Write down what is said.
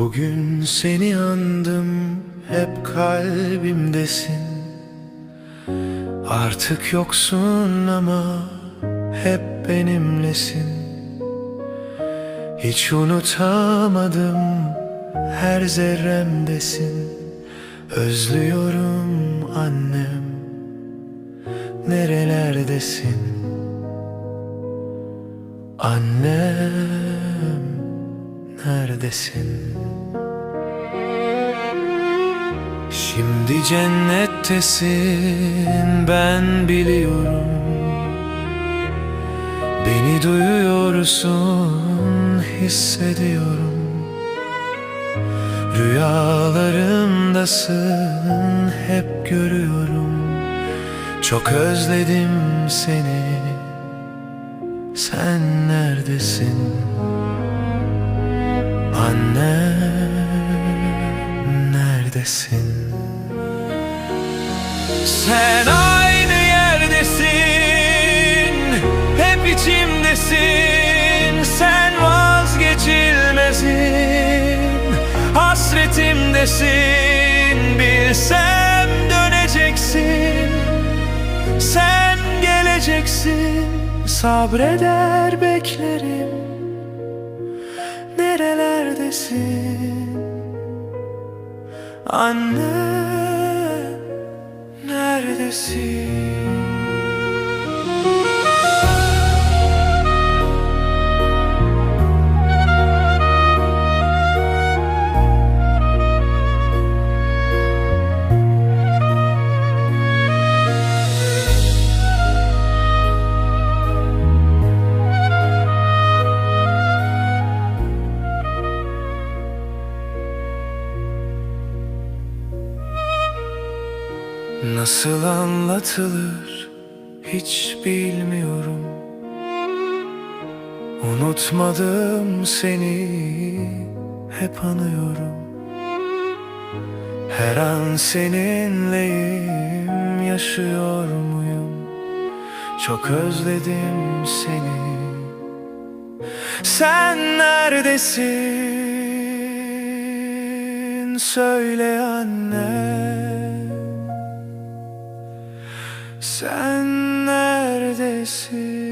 Bugün seni andım hep kalbimdesin. Artık yoksun ama hep benimlesin. Hiç unutamadım her zerremdesin. Özlüyorum annem nerelerdesin? Annem neredesin? Şimdi cennettesin ben biliyorum. Beni duyuyorsun hissediyorum. Rüyalarımdasın hep görüyorum. Çok özledim seni. Sen neredesin? Annem neredesin? Sen aynı yerdesin Hep içimdesin. Sen vazgeçilmezim Hasretimdesin. Bilsem döneceksin Sen geleceksin. Sabreder beklerim Nerelerdesin Anne neredesin? Nasıl anlatılır hiç bilmiyorum. Unutmadım seni hep anıyorum. Her an seninleyim yaşıyor muyum? Çok özledim seni. Sen neredesin? Söyle anne sen neredesin?